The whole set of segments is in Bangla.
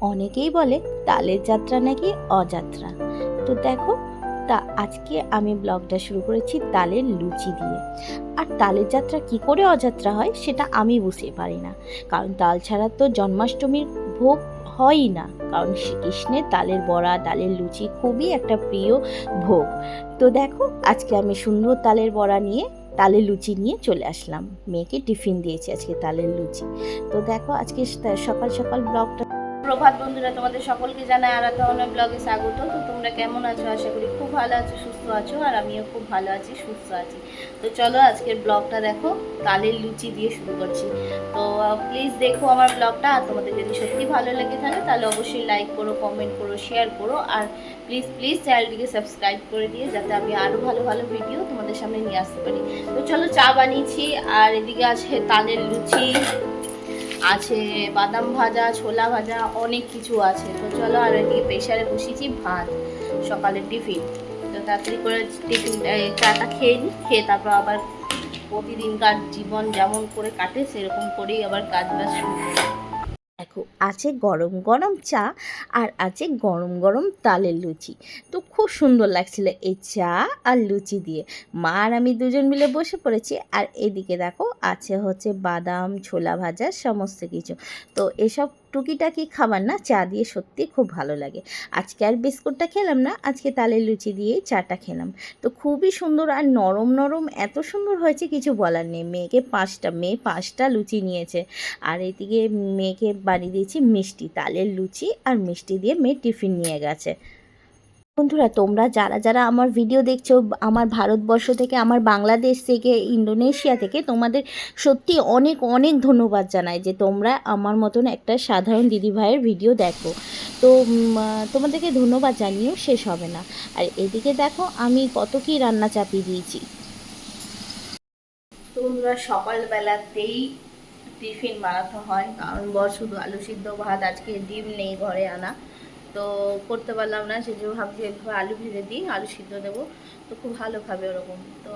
অনেকেই বলে তালের যাত্রা নাকি অযাত্রা। তো দেখো, তা আজকে আমি ব্লগটা শুরু করেছি তালের লুচি দিয়ে। আর তালের যাত্রা কি করে অযাত্রা হয় সেটা আমি বুঝতে পারি না। কারণ তাল ছাড়া তো জন্মাষ্টমীর ভোগ হয়ই না। কারণ শ্রীকৃষ্ণের তালের বড়া, তালের লুচি খুবই একটা প্রিয় ভোগ। তো দেখো, আজকে আমি সুন্দর তালের বড়া নিয়ে, তালের লুচি নিয়ে চলে আসলাম। মেয়েকে টিফিন দিয়েছি আজকে তালের লুচি। তো দেখো, আজকে সকাল সকাল ব্লগটা প্রভাত বন্ধুরা, তোমাদের সকলকে জানাই আরাধনা ব্লগে স্বাগত। তো তোমরা কেমন আছো? আশা করি খুব ভালো আছো, সুস্থ আছো, আর আমিও খুব ভালো আছি, সুস্থ আছি। তো চলো আজকের ব্লগটা দেখো, তালের লুচি দিয়ে শুরু করছি। তো প্লিজ দেখো আমার ব্লগটা, আর তোমাদের যদি সত্যি ভালো লেগে থাকে, তাহলে অবশ্যই লাইক করো কমেন্ট করো শেয়ার করো, আর প্লিজ প্লিজ চ্যানেলটিকে সাবস্ক্রাইব করে দিয়ে যাতে আমি আরও ভালো ভালো ভিডিও তোমাদের সামনে নিয়ে আসতে পারি। তো চলো চা বানিয়েছি, আর এদিকে আছে তালের লুচি। আছে, বাদাম ভাজা, ছোলা ভাজা, অনেক কিছু আছে তো চলো আর এদিকে প্রেশারে বসেছি ভাত, সকালের টিফিন তো তাড়াতাড়ি করে টিফিন চাটা খেয়ে নিই খেয়ে তারপর আবার প্রতিদিনকার জীবন যেমন করে কাটে, সেরকম করেই আবার কাজ বাজ শুরু। দেখো, আছে গরম গরম চা আর আছে গরম গরম তালের লুচি। তো খুব সুন্দর লাগছিল এই চা আর লুচি দিয়ে। মা আর আমি দুজন মিলে বসে পড়েছি আর এদিকে দেখো, আছে হচ্ছে বাদাম, ছোলা ভাজা, সমস্ত কিছু। তো এসব টুকিটাকি খাবার না চা দিয়ে সত্যি খুব ভালো লাগে। আজকে আর বিস্কুটটা খেলাম না, আজকে তালে লুচি দিয়েই চাটা খেলাম। তো খুবই সুন্দর আর নরম নরম এত সুন্দর হয়েছে কিছু বলার নেই। মেয়েকে পাঁচটা, মেয়ে পাঁচটা লুচি নিয়েছে। আর এদিকে মেয়েকে বানিয়ে দিয়েছি মিষ্টি, তালের লুচি আর মিষ্টি দিয়ে মেয়ে টিফিন নিয়ে গেছে। বন্ধুরা, তোমরা যারা যারা আমার ভিডিও দেখছ, আমার ভারতবর্ষ থেকে, আমার বাংলাদেশ থেকে, ইন্দোনেশিয়া থেকে, তোমাদের সত্যি অনেক অনেক ধন্যবাদ জানাই যে তোমরা আমার মতন একটা সাধারণ দিদিভাইয়ের ভিডিও দেখো। তো তোমাদেরকে ধন্যবাদ জানিয়েও শেষ হবে না। আর এদিকে দেখো, আমি কত কি রান্না চাপিয়ে দিয়েছি। তোমরা সকালবেলাতেই টিফিন বানাতে হয়, কারণ বর শুধু আলু সিদ্ধ ভাত, আজকে ডিম নেই ঘরে আনা। তো করতে পারলাম না, সেই জন্য ভাবছি এভাবে আলু ভেজে দিই, আলু সিদ্ধ দেবো। তো খুব ভালো খাবে ওরকম। তো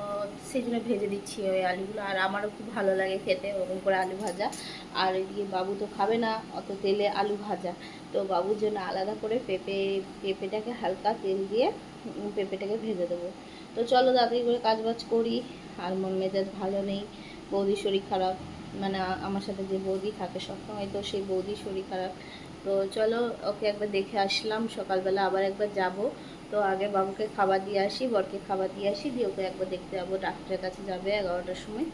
সেই জন্য ভেজে দিচ্ছি ওই আলুগুলো। আর আমারও খুব ভালো লাগে খেতে ওরকম করে আলু ভাজা। আর এদিকে বাবু তো খাবে না, অত তেলে আলু ভাজা। তো বাবুর জন্য আলাদা করে পেঁপে, পেঁপেটাকে হালকা তেল দিয়ে পেঁপেটাকে ভেজে দেবো। তো চলো তাড়াতাড়ি করে কাজ বাজ করি। আর মন মেজাজ ভালো নেই, বৌদির শরীর খারাপ। মানে আমার সাথে যে বৌদি থাকে সবসময় তো সেই বৌদির শরীর খারাপ। তো চলো ওকে একবার দেখে আসলাম, সকালবেলা আবার একবার যাব। তো আগে বাবুকে খাবার দিয়ে আসি, বরকে খাবার দিয়ে আসি, দিয়ে ওকে একবার দেখতে যাব, ডাক্তারের কাছে যাবে এগারোটার সময়।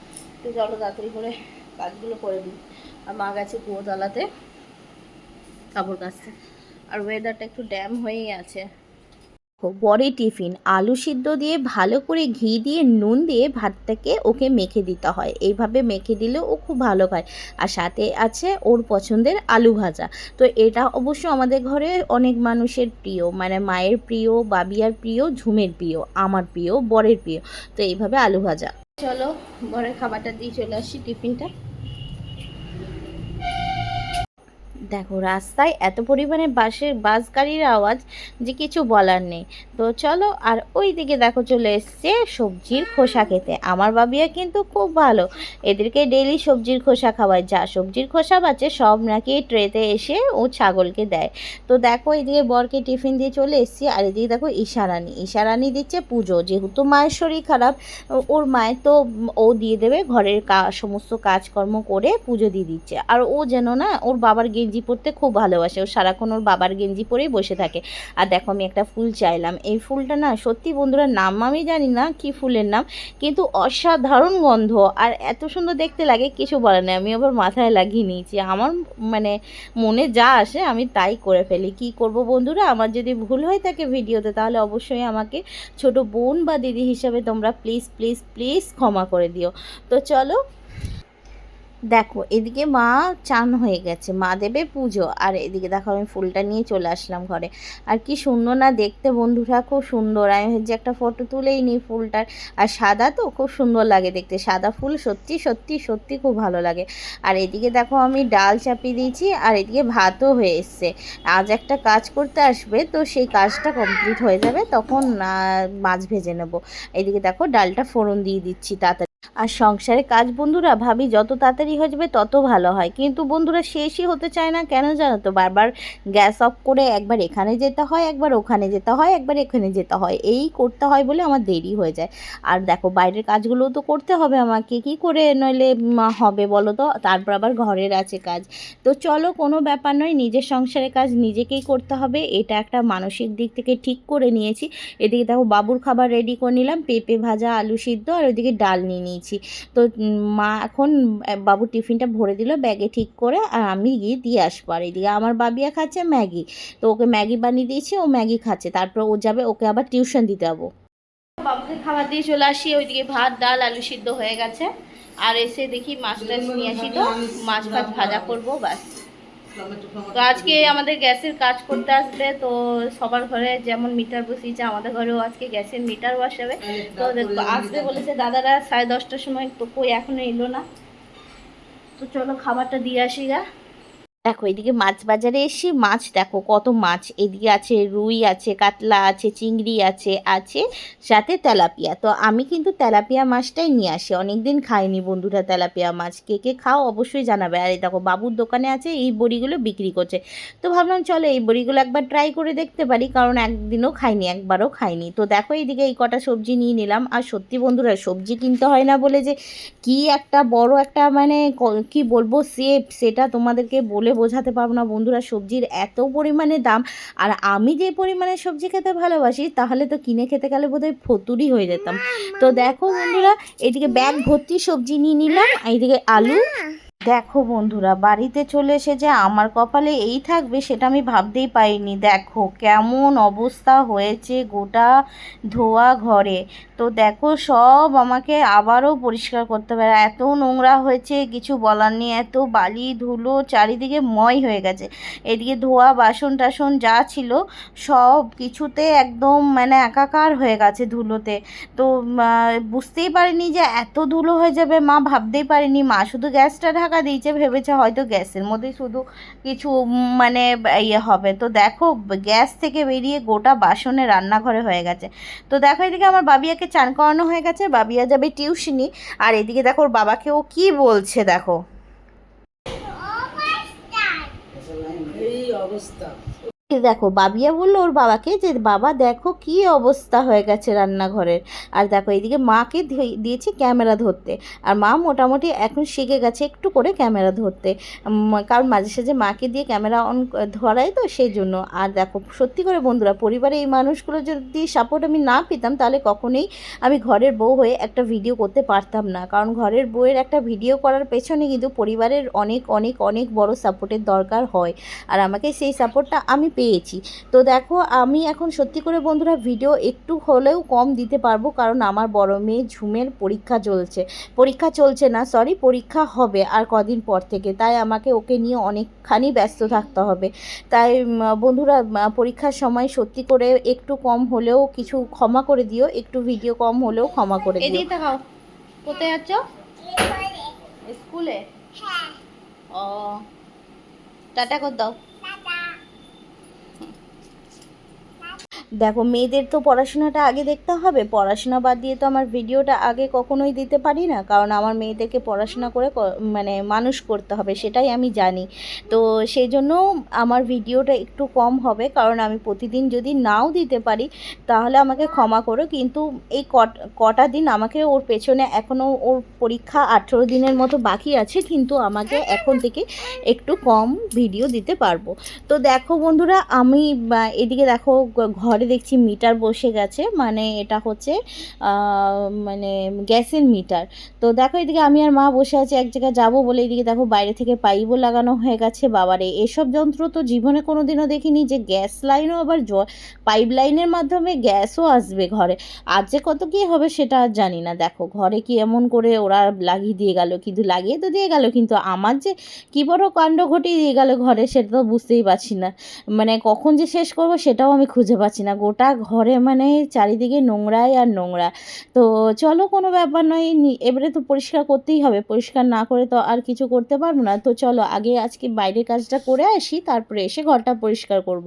তো চলো তাড়াতাড়ি করে কাজগুলো করে দিই আর মা গেছে কুয়োতলাতে, কাপড় কাছে আর ওয়েদারটা একটু ড্যাম হয়েই আছে। বড়ি টিফিন, আলু সিদ্ধ দিয়ে ভালো করে ঘি দিয়ে নুন দিয়ে ভাতটাকে ওকে মেখে দিতে হয়। এইভাবে মেখে দিলে ও খুব ভালো খায়। আর সাথে আছে ওর পছন্দের আলু ভাজা। তো এটা অবশ্য আমাদের ঘরে অনেক মানুষের প্রিয়। মানে মায়ের প্রিয়, বাবিয়ার প্রিয়, ঝুমের প্রিয়, আমার প্রিয়, বরের প্রিয়। তো এইভাবে আলু ভাজা। চলো, বরের খাবারটা দিয়ে চলে আসি টিফিনটা। দেখো, রাস্তায় এত পরিমাণে বাসের বাস গাড়ির আওয়াজ যে কিছু বলার নেই। তো চলো, আর ওই দিকে দেখো চলে এসছে সবজির খোসা খেতে। আমার বাবিয়া কিন্তু খুব ভালো। এদেরকে ডেলি সবজির খোসা খাওয়ায়। যা সবজির খোসা বাচ্চে সব নাকি ট্রেতে এসে ও ছাগলকে দেয়। তো দেখো, এদিকে বরকে টিফিন দিয়ে চলে এসছি, আর এদিকে দেখো ঈশারানি ঈশারানি দিচ্ছে পুজো। যেহেতু মায়ের শরীর খারাপ, ওর মায়ের তো ও দিয়ে দেবে, ঘরের কা- সমস্ত কাজকর্ম করে পুজো দিয়ে দিচ্ছে। আর ও যেন না, ওর বাবার গেঞ্জি পরতে খুব ভালোবাসে। ও সারাক্ষণ ওর বাবার গেঞ্জি পরেই বসে থাকে। আর দেখো, আমি একটা ফুল চাইলাম। এই ফুলটা না, সত্যি বন্ধুরা, নাম আমি জানি না কি ফুলের নাম, কিন্তু অসাধারণ গন্ধ। আর এত সুন্দর দেখতে লাগে, কিছু বলে না আমি আবার মাথায় লাগিয়ে নিয়েছি। আমার মানে মনে যা আসে, আমি তাই করে ফেলি। কি করব বন্ধুরা? আমার যদি ভুল হয়ে থাকে ভিডিওতে, তাহলে অবশ্যই আমাকে ছোট বোন বা দিদি হিসাবে তোমরা প্লিজ প্লিজ প্লিজ ক্ষমা করে দিও। তো চলো দেখো, এদিকে মা চান হয়ে গেছে, মা দেবে পুজো। আর এদিকে দেখো, আমি ফুলটা নিয়ে চলে আসলাম ঘরে। আর কি সুন্দর না দেখতে বন্ধুরা, খুব সুন্দর। আমি যে একটা ফটো তুলেই নিই ফুলটার। আর সাদা তো খুব সুন্দর লাগে দেখতে। সাদা ফুল সত্যি সত্যি সত্যি খুব ভালো লাগে। আর এদিকে দেখো, আমি ডাল চাপিয়ে দিয়েছি, আর এদিকে ভাতও হয়ে এসছে। আজ একটা কাজ করতে আসবে, তো সেই কাজটা কমপ্লিট হয়ে যাবে, তখন মাছ ভেজে নেব। এদিকে দেখো, ডালটা ফোড়ন দিয়ে দিচ্ছি, তাড়াতাড়ি। আর সংসারে কাজ বন্ধুরা, ভাবি, যত তাড়াতাড়ি হয়ে যাবে তত ভালো হয়। কিন্তু বন্ধুরা, শেষই হতে চায় না কেন জানো তো? বারবার গ্যাস অফ করে একবার এখানে যেতে হয়, একবার ওখানে যেতে হয়, একবার এখানে যেতে হয়। এই করতে হয় বলে আমার দেরি হয়ে যায়। আর দেখো, বাইরের কাজগুলোও তো করতে হবে আমাকে। কি করে নইলে হবে বলো তো? তারপর আবার ঘরের আছে কাজ। তো চলো, কোনো ব্যাপার নয়, নিজের সংসারের কাজ নিজেকেই করতে হবে। এটা একটা মানসিক দিক থেকে ঠিক করে নিয়েছি। এদিকে দেখো, বাবুর খাবার রেডি করে নিলাম। পেঁপে ভাজা, আলু সিদ্ধ, আর ওইদিকে ডাল নিয়ে নিয়েছি। তো মা এখন বাবু টিফিনটা ভরে দিল ব্যাগে ঠিক করে আর আমি গিয়ে দিয়ে আসব। আর এদিকে আমার বাবিয়া খাচ্ছে ম্যাগি। তো ওকে ম্যাগি বানিয়ে দিয়েছি, ও ম্যাগি খাচ্ছে। তারপর ও যাবে, ওকে আবার টিউশন দিতে যাব। বাবুকে খাবার দিয়ে চলে আসি, ওইদিকে ভাত, ডাল, আলু সিদ্ধ হয়ে গেছে। আর এসে দেখি মাছ টাছ নিয়ে আসি তো, মাছ ফাছ ভাজা করব, ব্যাস। তো আজকে আমাদের গ্যাসের কাজ করতে আসবে তো সবার ঘরে যেমন মিটার বসিয়েছে আমাদের ঘরেও আজকে গ্যাসের মিটার বসাবে। তো আসবে বলেছে দাদারা সাড়ে দশটার সময় তো কই এখনও এলো না। তো চলো খাবারটা দিয়ে আসি গা। দেখো, এদিকে মাছ বাজারে এসে মাছ দেখো, কত মাছ। এদিকে আছে রুই আছে, কাতলা আছে, চিংড়ি আছে আছে সাথে তেলাপিয়া। তো আমি কিন্তু তেলাপিয়া মাছটাই নিয়ে আসি, অনেকদিন খাইনি বন্ধুরা তেলাপিয়া মাছ। কে কে খাও অবশ্যই জানাবে। আর দেখো, বাবুর দোকানে আছে এই বড়িগুলো বিক্রি করছে। তো ভাবলাম, চলো এই বড়িগুলো একবার ট্রাই করে দেখতে পারি, কারণ একদিনও খাইনি, একবারও খাইনি। তো দেখো, এইদিকে এই কটা সবজি নিয়ে নিলাম। আর সত্যি বন্ধুরা, সবজি কিনতে হয় না বলে যে কি একটা বড় একটা মানে ক- বলব সেপ সেটা তোমাদেরকে বলে বোঝাতে পারব না। বন্ধুরা, সবজির এত পরিমাণে দাম, আর আমি যে পরিমাণে সবজি খেতে ভালোবাসি, তাহলে তো কিনে খেতে গেলে বোধহয় ফতুরি হয়ে যেতাম। তো দেখো বন্ধুরা, এদিকে ব্যাগ ভর্তি সবজি নিয়ে নিলাম, এইদিকে আলু। দেখো বন্ধুরা, বাড়িতে চলে এসে যে আমার কপালে এই থাকবে সেটা আমি ভাবতেই পারিনি। দেখো কেমন অবস্থা হয়েছে গোটা ধোয়া ঘরে। তো দেখো, সব আমাকে আবারও পরিষ্কার করতে হবে। এত নোংরা হয়েছে, কিছু বলার নেই। এত বালি, ধুলো, চারিদিকে ময় হয়ে গেছে। এদিকে ধোয়া, বাসন টাসন যা ছিল, সব কিছুতে একদম মানে একাকার হয়ে গেছে ধুলোতে। তো বুঝতেই পারিনি যে এত ধুলো হয়ে যাবে। মা ভাবতেই পারিনি। মা শুধু গ্যাসটা ঢাকা দিয়েছে, ভেবেছে হয়তো গ্যাসের মধ্যে শুধু কিছু মানে ইয়ে হবে। তো দেখো, গ্যাস থেকে বেরিয়ে গোটা বাসনে রান্নাঘরে হয়ে গেছে। তো দেখো, এদিকে আমার বাবিয়াকে চান করানো হয়ে গেছে, বাবিয়া যাবে টিউশনি। আর এদিকে দেখো, ওর বাবাকে ও কি বলছে, দেখো। অবস্থা। দেখো, বাবিয়া বলল, ওর বাবাকে যে, বাবা দেখো কি অবস্থা হয়ে গেছে রান্নাঘরের। আর দেখো, এইদিকে মাকে দিয়েছি ক্যামেরা ধরতে। আর মা মোটামুটি এখন শিখে গেছে একটু করে ক্যামেরা ধরতে। কারণ মাঝে সাঝে মাকে দিয়ে ক্যামেরা অন ধরাই তো সেই জন্য। আর দেখো, সত্যি করে বন্ধুরা পরিবারে এই মানুষগুলো যদি সাপোর্ট আমি না পেতাম, তাহলে কখনোই আমি ঘরের বউ হয়ে একটা ভিডিও করতে পারতাম না। কারণ ঘরের বউয়ের একটা ভিডিও করার পেছনে কিন্তু পরিবারের অনেক অনেক অনেক বড় সাপোর্টের দরকার হয়। আর আমাকে সেই সাপোর্টটা আমি পেয়েছি। তো দেখো আমি এখন সত্যি করে বন্ধুরা ভিডিও একটু হলেও কম দিতে পারব কারণ আমার বড় মেয়ে ঝুমের পরীক্ষা চলছে। পরীক্ষা চলছে না সরি পরীক্ষা হবে আর কদিন পর থেকে। তাই আমাকে ওকে নিয়ে অনেকখানি ব্যস্ত থাকতে হবে। তাই বন্ধুরা পরীক্ষার সময় সত্যি করে একটু কম হলেও কিছু ক্ষমা করে দিও। একটু ভিডিও কম হলেও ক্ষমা করে দিও। এদিকে তাকাও। কোথায় যাচ্ছ? স্কুলে? ও টাটা কর দাও। দেখো, মেয়েদের তো পড়াশোনাটা আগে দেখতে হবে। পড়াশোনা বাদ দিয়ে তো আমার ভিডিওটা আগে কখনোই দিতে পারি না। কারণ আমার মেয়েদেরকে পড়াশোনা করে মানে মানুষ করতে হবে, সেটাই আমি জানি। তো সেই জন্য আমার ভিডিওটা একটু কম হবে। কারণ আমি প্রতিদিন যদি নাও দিতে পারি, তাহলে আমাকে ক্ষমা করো। কিন্তু এই কটা দিন আমাকে ওর পেছনে এখনও ওর পরীক্ষা আঠেরো দিনের মতো বাকি আছে। কিন্তু আমাকে এখন থেকে একটু কম ভিডিও দিতে পারব। তো দেখো বন্ধুরা, আমি এদিকে দেখো গ- ঘরে দেখছি মিটার বসে গেছে মানে এটা হচ্ছে মানে গ্যাসের মিটার। তো দেখো এদিকে আমি আর মা বসে আছি, এক জায়গায় যাব বলে এদিকে দেখো বাইরে থেকে পাইপও লাগানো হয়ে গেছে, বাবারে। এসব যন্ত্র তো জীবনে কোনো দিনও দেখিনি যে গ্যাস লাইনও আবার পাইপ লাইনের মাধ্যমে গ্যাসও আসবে ঘরে। আর যে কত কী হবে সেটা আর জানি না। দেখো ঘরে কি এমন করে ওরা লাগিয়ে দিয়ে গেল, কিন্তু লাগিয়ে তো দিয়ে গেল, কিন্তু আমার যে কী বড় কাণ্ড ঘটিয়ে দিয়ে গেল ঘরে সেটা তো বুঝতেই পারছি না। মানে কখন যে শেষ করব সেটাও আমি খুঁজে পাচ্ছি না না। গোটা ঘরে মানে চারিদিকে নোংরাই আর নোংরা। তো চলো কোনো ব্যাপার নয় এবারে তো পরিষ্কার করতেই হবে। পরিষ্কার না করে তো আর কিছু করতে পারব না। তো চলো আগে আজকে বাইরের কাজটা করে আসি, তারপরে এসে ঘরটা পরিষ্কার করব।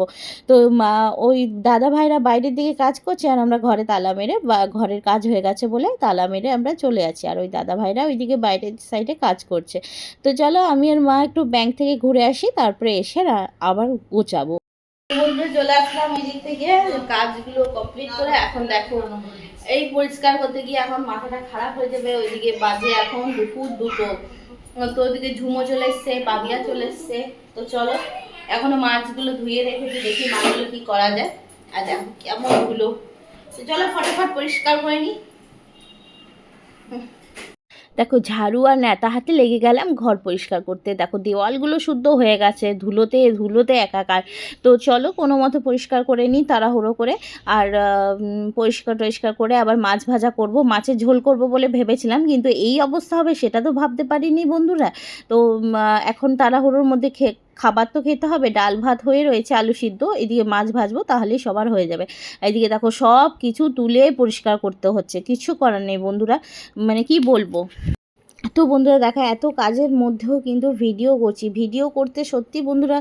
তো মা, ওই দাদা ভাইরা বাইরের দিকে কাজ করছে আর আমরা ঘরে তালা মেরে বা ঘরের কাজ হয়ে গেছে বলে তালা মেরে আমরা চলে আছি আর ওই দাদা ভাইরা ওইদিকে বাইরের সাইডে কাজ করছে। তো চলো আমি আর মা একটু ব্যাংক থেকে ঘুরে আসি, তারপরে এসে আবার গোছাবো। বন্ধুরা চলে আসলাম এই দিক থেকে। কাজগুলো কমপ্লিট করে এখন দেখো, এই পরিষ্কার করতে গিয়ে এখন মাথাটা খারাপ হয়ে যাবে। ওইদিকে বাজে এখন দুপুর দুটো। তো ওইদিকে ঝুমো চলে এসছে পাবিয়া চলে এসছে। তো চলো, এখনও মাছগুলো ধুয়ে রেখেছি, দেখি মাছগুলো কি করা যায় আর দেখো কেমন তো চলো, ফটাফট পরিষ্কার করে নিই দেখো ঝাড়ু আর নেতা হাতে লেগে গেলাম, ঘর পরিষ্কার করতে। দেখো দেওয়ালগুলো শুদ্ধ হয়ে গেছে, ধুলোতে ধুলোতে একাকার। তো চলো কোনো মতো পরিষ্কার করে নিই, তাড়াহুড়ো করে। আর পরিষ্কার টরিষ্কার করে আবার মাছ ভাজা করব। মাছের ঝোল করব বলে ভেবেছিলাম, কিন্তু এই অবস্থা হবে সেটা তো ভাবতে পারিনি বন্ধুরা। তো এখন তাড়াহুড়োর মধ্যে খে খাবার তো খেতে হবে, ডাল ভাত হয়ে রয়েছে, আলু সিদ্ধ, এদিকে মাছ ভাজবো তাহলেই সবার হয়ে যাবে। এদিকে দেখো সব কিছু তুলে পরিষ্কার করতে হচ্ছে, কিছু করার নেই বন্ধুরা মানে কি বলব? তো বন্ধুরা দেখা এত কাজের মধ্যেও কিন্তু ভিডিও করছি। ভিডিও করতে সত্যি বন্ধুরা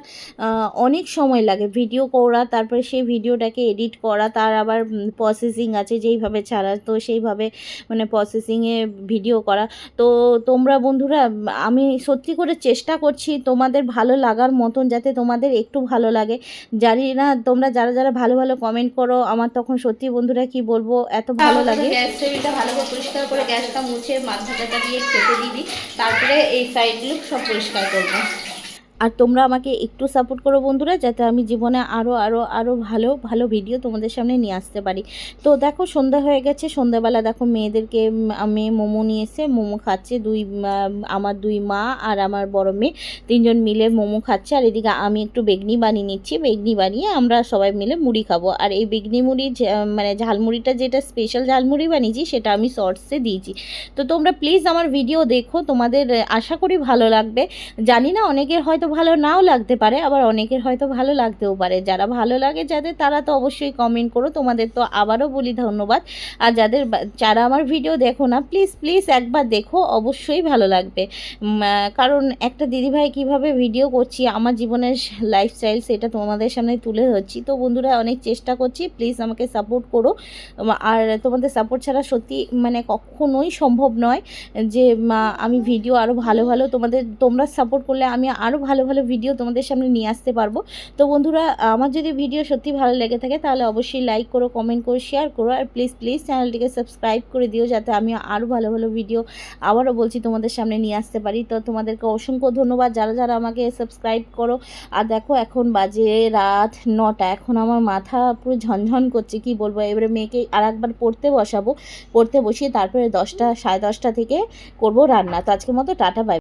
অনেক সময় লাগে। ভিডিও করা তারপরে সেই ভিডিওটাকে এডিট করা তার আবার প্রসেসিং আছে যেইভাবে ছাড়া তো সেইভাবে মানে প্রসেসিংয়ে ভিডিও করা। তো তোমরা বন্ধুরা আমি সত্যি করে চেষ্টা করছি তোমাদের ভালো লাগার মতন যাতে তোমাদের একটু ভালো লাগে। জানি না তোমরা যারা যারা ভালো ভালো কমেন্ট করো আমার তখন সত্যি বন্ধুরা কি বলব এত ভালো লাগে। গ্যাস টেবিলটা ভালো করে পরিষ্কার করে গ্যাসটা মুছে ভাজাটা দিয়ে খেতে দিবি। তারপরে এই সাইডগুলো সব পরিষ্কার করব। আর তোমরা আমাকে একটু সাপোর্ট করো বন্ধুরা, যাতে আমি জীবনে আরও আরও আরও ভালো ভালো ভিডিও তোমাদের সামনে নিয়ে আসতে পারি। তো দেখো, সন্ধ্যা হয়ে গেছে, সন্ধ্যাবেলা দেখো মেয়েদেরকে আমি মোমো নিয়ে এসে মোমো খাচ্ছে। দুই আমার দুই মা আর আমার বড় মেয়ে তিনজন মিলে মোমো খাচ্ছে। আর এদিকে আমি একটু বেগনি বানিয়ে নিচ্ছি। বেগনি বানিয়ে আমরা সবাই মিলে মুড়ি খাব। আর এই বেগনি মুড়ি মানে ঝালমুড়িটা যেটা স্পেশাল ঝালমুড়ি বানিয়েছি, সেটা আমি শর্টসে দিয়েছি। তো তোমরা প্লিজ আমার ভিডিও দেখো। তোমাদের আশা করি ভালো লাগবে। জানি না, অনেকের হয়তো ভালো নাও লাগতে পারে, আবার অনেকের হয়তো ভালো লাগতেও পারে। যারা ভালো লাগে যাদের, তারা তো অবশ্যই কমেন্ট করো। তোমাদের তো আবারও বলি ধন্যবাদ। আর যাদের যারা আমার ভিডিও দেখো না প্লিজ প্লিজ একবার দেখো, অবশ্যই ভালো লাগবে। কারণ একটা দিদিভাই কীভাবে ভিডিও করছি, আমার জীবনের লাইফস্টাইল সেটা তোমাদের সামনে তুলে ধরছি। তো বন্ধুরা, অনেক চেষ্টা করছি প্লিজ আমাকে সাপোর্ট করো। আর তোমাদের সাপোর্ট ছাড়া সত্যি মানে কখনোই সম্ভব নয় যে আমি ভিডিও আরও ভালো ভালো তোমাদের, তোমরা সাপোর্ট করলে আমি আরও ভালো ভালো ভিডিও তোমাদের সামনে নিয়ে আসতে পারব। তো বন্ধুরা, আমার যদি ভিডিও সত্যি ভালো লেগে থাকে, তাহলে অবশ্যই লাইক করো কমেন্ট করো শেয়ার করো, আর প্লিজ প্লিজ চ্যানেলটিকে সাবস্ক্রাইব করে দিও যাতে আমি আরও ভালো ভালো ভিডিও আবারও বলছি তোমাদের সামনে নিয়ে আসতে পারি। তো তোমাদেরকে অসংখ্য ধন্যবাদ। যারা যারা আমাকে সাবস্ক্রাইব করো, আর দেখো এখন বাজে রাত নটা, এখন আমার মাথা পুরো ঝনঝন করছে, কি বলব? এবারে মেয়েকে আর একবার পড়তে বসাবো, পড়তে বসিয়ে তারপরে দশটা, সাড়ে দশটা থেকে করব রান্না। তো আজকের মতো টাটা বাই